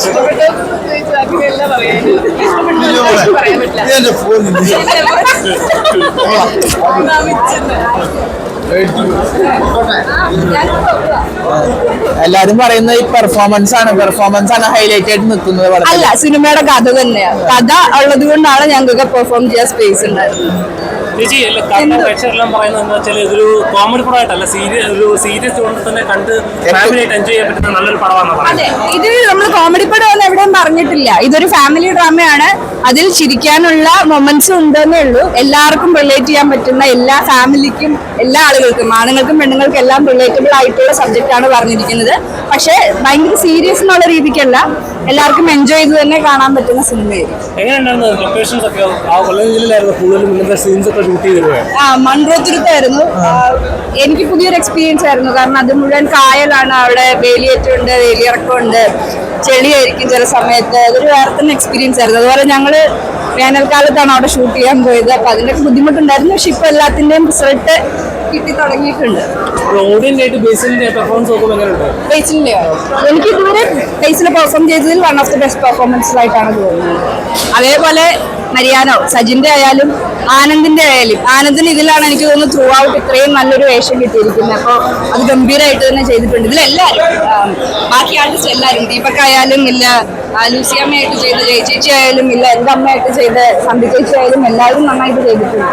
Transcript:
ഇഷ്ടപ്പെട്ടു അങ്ങനെയല്ല പറയാൻ ഇഷ്ടപ്പെട്ടു പറയാൻ പറ്റില്ല. എല്ലാരും പറയുന്നത് ഈ പെർഫോമൻസ് ആണ്. പെർഫോമൻസ് ആണ് ഹൈലൈറ്റ് ആയിട്ട് നിൽക്കുന്നത് അല്ല സിനിമയുടെ കഥ തന്നെയാണ് കഥ ഉള്ളത് കൊണ്ടാണ് ഞങ്ങൾക്ക് പെർഫോം ചെയ്യാൻ സ്പേസ് ഉണ്ടായിരുന്നത്. ചേച്ചി എല്ലാം പറയുന്നത് എന്താ വെച്ചാൽ ഇതൊരു കോമഡി പടമായിട്ടല്ല സീരിയസ് ഒരു സീരിയസ് കൊണ്ട് തന്നെ കണ്ട് ഫാമിലി ആയിട്ട് എൻജോയ് ചെയ്യാൻ പറ്റുന്ന നല്ലൊരു പടമാണ് പറയുന്നത്. അതെ ഇത് നമ്മൾ കോമഡി പടമൊന്നും എവിടെയും പറഞ്ഞിട്ടില്ല. ഇതൊരു ഫാമിലി ഡ്രാമയാണ് അതിൽ ചിരിക്കാനുള്ള മൊമെന്റ്സ് ഉണ്ടെന്നേ ഉള്ളൂ. എല്ലാവർക്കും റിലേറ്റ് ചെയ്യാൻ പറ്റുന്ന എല്ലാ ഫാമിലിക്കും എല്ലാ ആളുകൾക്കും ആണുങ്ങൾക്കും പെണ്ണുങ്ങൾക്കും എല്ലാം റിലേറ്റബിൾ ആയിട്ടുള്ള സബ്ജക്റ്റ് ആണ് പറഞ്ഞിരിക്കുന്നത്. പക്ഷേ ഭയങ്കര സീരിയസ് എന്നുള്ള രീതിക്കല്ല. എല്ലാവർക്കും എൻജോയ് ചെയ്ത് തന്നെ കാണാൻ പറ്റുന്ന സിനിമയായിരുന്നു ആ മൺറോത്തുരുത്തായിരുന്നു എനിക്ക് പുതിയൊരു എക്സ്പീരിയൻസ് ആയിരുന്നു. കാരണം അത് മുഴുവൻ കായലാണ്. അവിടെ വേലിയേറ്റമുണ്ട് വേലിയിറക്കമുണ്ട്. ചെളിയായിരിക്കും ചില സമയത്ത്. അതൊരു വേറെ തന്നെ എക്സ്പീരിയൻസ് ആയിരുന്നു. അതുപോലെ ഞങ്ങൾ വേനൽക്കാലത്താണ് അവിടെ ഷൂട്ട് ചെയ്യാൻ പോയത്. അപ്പൊ അതിന്റെയൊക്കെ ബുദ്ധിമുട്ടുണ്ടായിരുന്നു. പക്ഷെ ഇപ്പൊ എല്ലാത്തിന്റെയും റിസൾട്ട് കിട്ടി തുടങ്ങിയിട്ടുണ്ട്. എനിക്ക് ഇതുവരെ ബേസിൽ പെർഫോം ചെയ്തതിൽ one of the best performance ആയിട്ടാണ് തോന്നുന്നത്. അതേപോലെ മരിയാനോ സജിന്റെ ആയാലും ആനന്ദിന്റെ ആയാലും ആനന്ദിന് ഇതിലാണ് എനിക്ക് തോന്നുന്നത് ത്രൂ ഔട്ട് ഇത്രയും നല്ലൊരു വേഷം കിട്ടിയിരിക്കുന്നത്. അപ്പോൾ അത് ഗംഭീരമായിട്ട് തന്നെ ചെയ്തിട്ടുണ്ട്. ഇതിലെല്ലാവരും ബാക്കി ആർട്ടിസ്റ്റ് എല്ലാവരും ദീപക് ആയാലും ഇല്ല ലൂസിയമ്മയായിട്ട് ചെയ്ത ജയ ചേച്ചി ആയാലും ഇല്ല എന്റെ അമ്മയായിട്ട് ചെയ്ത സന്ധി ചേച്ചി ആയാലും എല്ലാവരും നന്നായിട്ട് ചെയ്തിട്ടുണ്ട്.